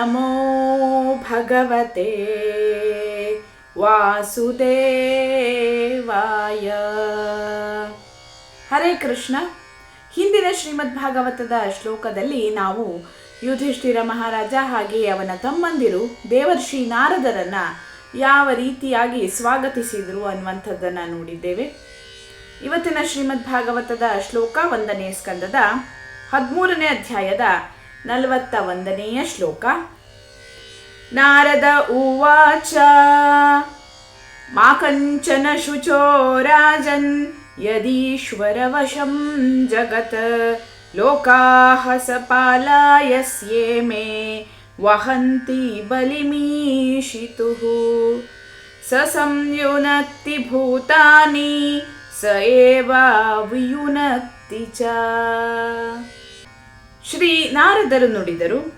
ನಮೋ ಭಗವತೆ ವಾಸುದೇವಾಯ ಹರೇ ಕೃಷ್ಣ. ಹಿಂದಿನ ಶ್ರೀಮದ್ ಭಾಗವತದ ಶ್ಲೋಕದಲ್ಲಿ ನಾವು ಯುಧಿಷ್ಠಿರ ಮಹಾರಾಜ ಹಾಗೆ ಅವನ ತಮ್ಮಂದಿರು ದೇವರ್ಷಿ ನಾರದರನ್ನ ಯಾವ ರೀತಿಯಾಗಿ ಸ್ವಾಗತಿಸಿದರು ಅನ್ನುವಂಥದ್ದನ್ನು ನೋಡಿದ್ದೇವೆ. ಇವತ್ತಿನ ಶ್ರೀಮದ್ ಭಾಗವತದ ಶ್ಲೋಕ ಒಂದನೇ ಸ್ಕಂದದ ಹದಿಮೂರನೇ ಅಧ್ಯಾಯದ ನಲವತ್ತ ಒಂದನೆಯ ಶ್ಲೋಕ ನಾರದ ಉವಾಚ ಮಾ ಕಂಚನ ಶುಚೋ ರಾಜನ್ ಯದೀಶ್ವರವಶಂ ಜಗತ್ ಲೋಕಾಹ ಸಪಾಲಾಯಸ್ಯೇ ಮೇ ವಹಂತಿ ಬಲಿಮೀಷಿತುಃ ಸ ಸಂಯುನಕ್ತಿ ಭೂತಾನಿ ಸ ಏವ ವಿಯುನಕ್ತಿ ಚ ಶ್ರೀ ನಾರದರು ನುಡಿದರು,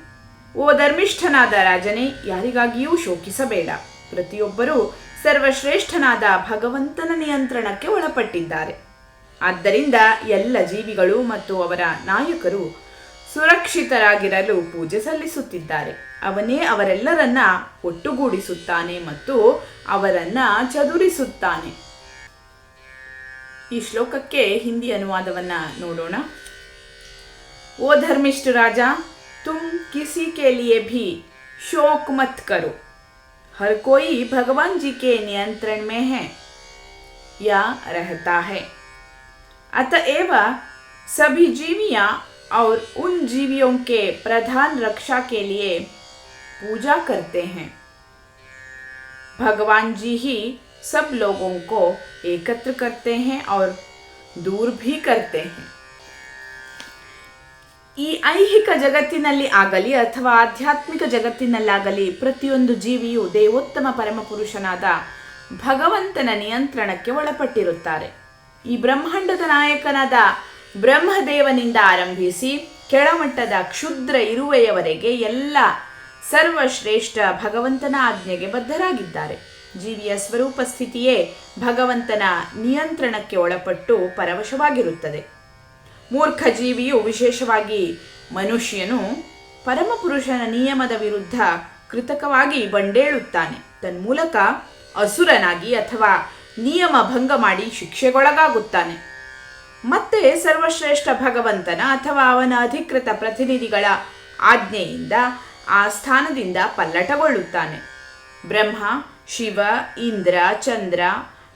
ಓ ಧರ್ಮಿಷ್ಠನಾದ ರಾಜನೇ, ಯಾರಿಗಾಗಿಯೂ ಶೋಕಿಸಬೇಡ. ಪ್ರತಿಯೊಬ್ಬರೂ ಸರ್ವಶ್ರೇಷ್ಠನಾದ ಭಗವಂತನ ನಿಯಂತ್ರಣಕ್ಕೆ ಒಳಪಟ್ಟಿದ್ದಾರೆ. ಆದ್ದರಿಂದ ಎಲ್ಲ ಜೀವಿಗಳು ಮತ್ತು ಅವರ ನಾಯಕರು ಸುರಕ್ಷಿತರಾಗಿರಲು ಪೂಜೆ ಸಲ್ಲಿಸುತ್ತಿದ್ದಾರೆ. ಅವನೇ ಅವರೆಲ್ಲರನ್ನ ಒಟ್ಟುಗೂಡಿಸುತ್ತಾನೆ ಮತ್ತು ಅವರನ್ನ ಚದುರಿಸುತ್ತಾನೆ. ಈ ಶ್ಲೋಕಕ್ಕೆ ಹಿಂದಿ ಅನುವಾದವನ್ನ ನೋಡೋಣ. ओ धर्मिष्ठ राजा, तुम किसी के लिए भी शोक मत करो। हर कोई भगवान जी के नियंत्रण में है या रहता है। अतएव सभी जीवियाँ और उन जीवियों के प्रधान रक्षा के लिए पूजा करते हैं। भगवान जी ही सब लोगों को एकत्र करते हैं और दूर भी करते हैं। ಈ ಐಹಿಕ ಜಗತ್ತಿನಲ್ಲಿ ಆಗಲಿ ಅಥವಾ ಆಧ್ಯಾತ್ಮಿಕ ಜಗತ್ತಿನಲ್ಲಾಗಲಿ ಪ್ರತಿಯೊಂದು ಜೀವಿಯು ದೇವೋತ್ತಮ ಪರಮಪುರುಷನಾದ ಭಗವಂತನ ನಿಯಂತ್ರಣಕ್ಕೆ ಒಳಪಟ್ಟಿರುತ್ತಾರೆ. ಈ ಬ್ರಹ್ಮಾಂಡದ ನಾಯಕನಾದ ಬ್ರಹ್ಮದೇವನಿಂದ ಆರಂಭಿಸಿ ಕೆಳಮಟ್ಟದ ಕ್ಷುದ್ರ ಇರುವೆಯವರೆಗೆ ಎಲ್ಲ ಸರ್ವಶ್ರೇಷ್ಠ ಭಗವಂತನ ಆಜ್ಞೆಗೆ ಬದ್ಧರಾಗಿದ್ದಾರೆ. ಜೀವಿಯ ಸ್ವರೂಪ ಸ್ಥಿತಿಯೇ ಭಗವಂತನ ನಿಯಂತ್ರಣಕ್ಕೆ ಒಳಪಟ್ಟು ಪರವಶವಾಗಿರುತ್ತದೆ. ಮೂರ್ಖ ಜೀವಿಯು ವಿಶೇಷವಾಗಿ ಮನುಷ್ಯನು ಪರಮಪುರುಷನ ನಿಯಮದ ವಿರುದ್ಧ ಕೃತಕವಾಗಿ ಬಂಡೇಳುತ್ತಾನೆ. ತನ್ಮೂಲಕ ಅಸುರನಾಗಿ ಅಥವಾ ನಿಯಮ ಭಂಗ ಮಾಡಿ ಶಿಕ್ಷೆಗೊಳಗಾಗುತ್ತಾನೆ. ಮತ್ತೆ ಸರ್ವಶ್ರೇಷ್ಠ ಭಗವಂತನ ಅಥವಾ ಅವನ ಅಧಿಕೃತ ಪ್ರತಿನಿಧಿಗಳ ಆಜ್ಞೆಯಿಂದ ಆ ಸ್ಥಾನದಿಂದ ಪಲ್ಲಟಗೊಳ್ಳುತ್ತಾನೆ. ಬ್ರಹ್ಮ, ಶಿವ, ಇಂದ್ರ, ಚಂದ್ರ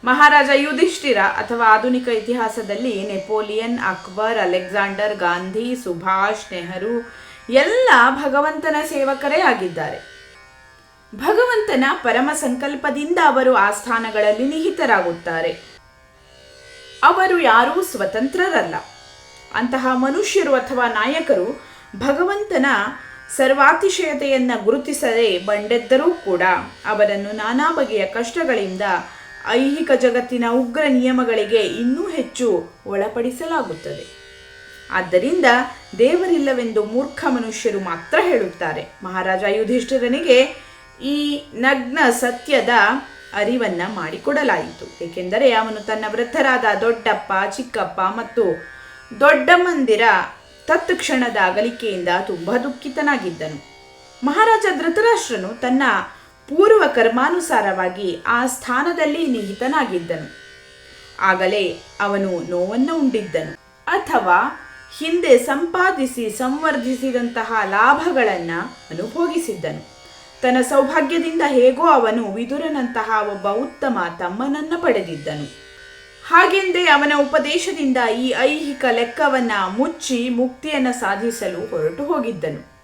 ಮಹಾರಾಜ ಯುಧಿಷ್ಠಿರ ಅಥವಾ ಆಧುನಿಕ ಇತಿಹಾಸದಲ್ಲಿ ನೆಪೋಲಿಯನ್, ಅಕ್ಬರ್, ಅಲೆಕ್ಸಾಂಡರ್, ಗಾಂಧಿ, ಸುಭಾಷ್ ನೆಹರು ಎಲ್ಲ ಭಗವಂತನ ಸೇವಕರೇ ಆಗಿದ್ದಾರೆ. ಭಗವಂತನ ಪರಮ ಸಂಕಲ್ಪದಿಂದ ಅವರು ಆ ಸ್ಥಾನಗಳಲ್ಲಿ ನಿಹಿತರಾಗುತ್ತಾರೆ. ಅವರು ಯಾರೂ ಸ್ವತಂತ್ರರಲ್ಲ. ಅಂತಹ ಮನುಷ್ಯರು ಅಥವಾ ನಾಯಕರು ಭಗವಂತನ ಸರ್ವಾತಿಶಯತೆಯನ್ನು ಗುರುತಿಸದೆ ಬಂಡೆದ್ದರೂ ಕೂಡ ಅವರನ್ನು ನಾನಾ ಬಗೆಯ ಕಷ್ಟಗಳಿಂದ ಐಹಿಕ ಜಗತ್ತಿನ ಉಗ್ರ ನಿಯಮಗಳಿಗೆ ಇನ್ನೂ ಹೆಚ್ಚು ಒಳಪಡಿಸಲಾಗುತ್ತದೆ. ಆದ್ದರಿಂದ ದೇವರಿಲ್ಲವೆಂದು ಮೂರ್ಖ ಮನುಷ್ಯರು ಮಾತ್ರ ಹೇಳುತ್ತಾರೆ. ಮಹಾರಾಜ ಯುಧಿಷ್ಠಿರನಿಗೆ ಈ ನಗ್ನ ಸತ್ಯದ ಅರಿವನ್ನ ಮಾಡಿಕೊಡಲಾಯಿತು. ಏಕೆಂದರೆ ಅವನು ತನ್ನ ವೃದ್ಧರಾದ ದೊಡ್ಡಪ್ಪ, ಚಿಕ್ಕಪ್ಪ ಮತ್ತು ದೊಡ್ಡ ದೊಡ್ಡಮ್ಮಂದಿರ ತತ್ಕ್ಷಣದ ಅಗಲಿಕೆಯಿಂದ ತುಂಬ ದುಃಖಿತನಾಗಿದ್ದನು. ಮಹಾರಾಜ ಧೃತರಾಷ್ಟ್ರನು ತನ್ನ ಪೂರ್ವ ಕರ್ಮಾನುಸಾರವಾಗಿ ಆ ಸ್ಥಾನದಲ್ಲಿ ನಿಹಿತನಾಗಿದ್ದನು. ಆಗಲೇ ಅವನು ನೋವನ್ನು ಉಂಡಿದ್ದನು. ಅಥವಾ ಹಿಂದೆ ಸಂಪಾದಿಸಿ ಸಂವರ್ಧಿಸಿದಂತಹ ಲಾಭಗಳನ್ನು ಅನುಭೋಗಿಸಿದ್ದನು. ತನ್ನ ಸೌಭಾಗ್ಯದಿಂದ ಹೇಗೋ ಅವನು ವಿದುರನಂತಹ ಒಬ್ಬ ಉತ್ತಮ ತಮ್ಮನನ್ನ ಪಡೆದಿದ್ದನು. ಹಾಗೆಂದೇ ಅವನ ಉಪದೇಶದಿಂದ ಈ ಐಹಿಕ ಲೆಕ್ಕವನ್ನ ಮುಚ್ಚಿ ಮುಕ್ತಿಯನ್ನು ಸಾಧಿಸಲು ಹೊರಟು ಹೋಗಿದ್ದನು.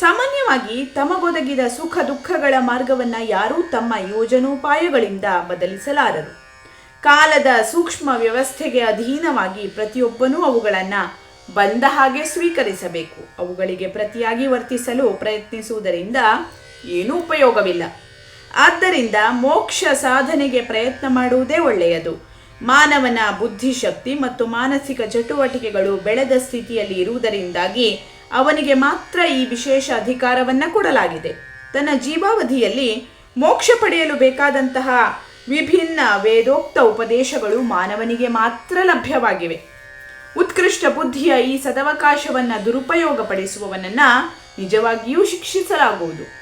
ಸಾಮಾನ್ಯವಾಗಿ ತಮಗೊದಗಿದ ಸುಖ ದುಃಖಗಳ ಮಾರ್ಗವನ್ನ ಯಾರೂ ತಮ್ಮ ಯೋಜನೋಪಾಯಗಳಿಂದ ಬದಲಿಸಲಾರರು. ಕಾಲದ ಸೂಕ್ಷ್ಮ ವ್ಯವಸ್ಥೆಗೆ ಅಧೀನವಾಗಿ ಪ್ರತಿಯೊಬ್ಬನೂ ಅವುಗಳನ್ನು ಬಂದ ಹಾಗೆ ಸ್ವೀಕರಿಸಬೇಕು. ಅವುಗಳಿಗೆ ಪ್ರತಿಯಾಗಿ ವರ್ತಿಸಲು ಪ್ರಯತ್ನಿಸುವುದರಿಂದ ಏನೂ ಉಪಯೋಗವಿಲ್ಲ. ಆದ್ದರಿಂದ ಮೋಕ್ಷ ಸಾಧನೆಗೆ ಪ್ರಯತ್ನ ಮಾಡುವುದೇ ಒಳ್ಳೆಯದು. ಮಾನವನ ಬುದ್ಧಿಶಕ್ತಿ ಮತ್ತು ಮಾನಸಿಕ ಚಟುವಟಿಕೆಗಳು ಬೆಳೆದ ಸ್ಥಿತಿಯಲ್ಲಿ ಇರುವುದರಿಂದಾಗಿ ಅವನಿಗೆ ಮಾತ್ರ ಈ ವಿಶೇಷ ಅಧಿಕಾರವನ್ನ ಕೊಡಲಾಗಿದೆ. ತನ್ನ ಜೀವಾವಧಿಯಲ್ಲಿ ಮೋಕ್ಷ ಪಡೆಯಲು ಬೇಕಾದಂತಹ ವಿಭಿನ್ನ ವೇದೋಕ್ತ ಉಪದೇಶಗಳು ಮಾನವನಿಗೆ ಮಾತ್ರ ಲಭ್ಯವಾಗಿವೆ. ಉತ್ಕೃಷ್ಟ ಬುದ್ಧಿಯ ಈ ಸದವಕಾಶವನ್ನು ದುರುಪಯೋಗಪಡಿಸುವವನನ್ನು ನಿಜವಾಗಿಯೂ ಶಿಕ್ಷಿಸಲಾಗುವುದು.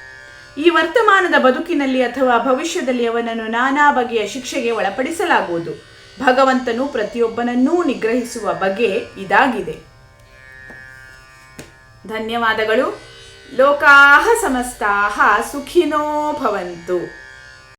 ಈ ವರ್ತಮಾನದ ಬದುಕಿನಲ್ಲಿ ಅಥವಾ ಭವಿಷ್ಯದಲ್ಲಿ ಅವನನ್ನು ನಾನಾ ಬಗೆಯ ಶಿಕ್ಷೆಗೆ ಒಳಪಡಿಸಲಾಗುವುದು. ಭಗವಂತನು ಪ್ರತಿಯೊಬ್ಬನನ್ನೂ ನಿಗ್ರಹಿಸುವ ಬಗೆ ಇದಾಗಿದೆ. ಧನ್ಯವಾದಗಳು. ಲೋಕಾಹ ಸಮಸ್ತಾಹ ಸುಖಿನೋ ಭವಂತು.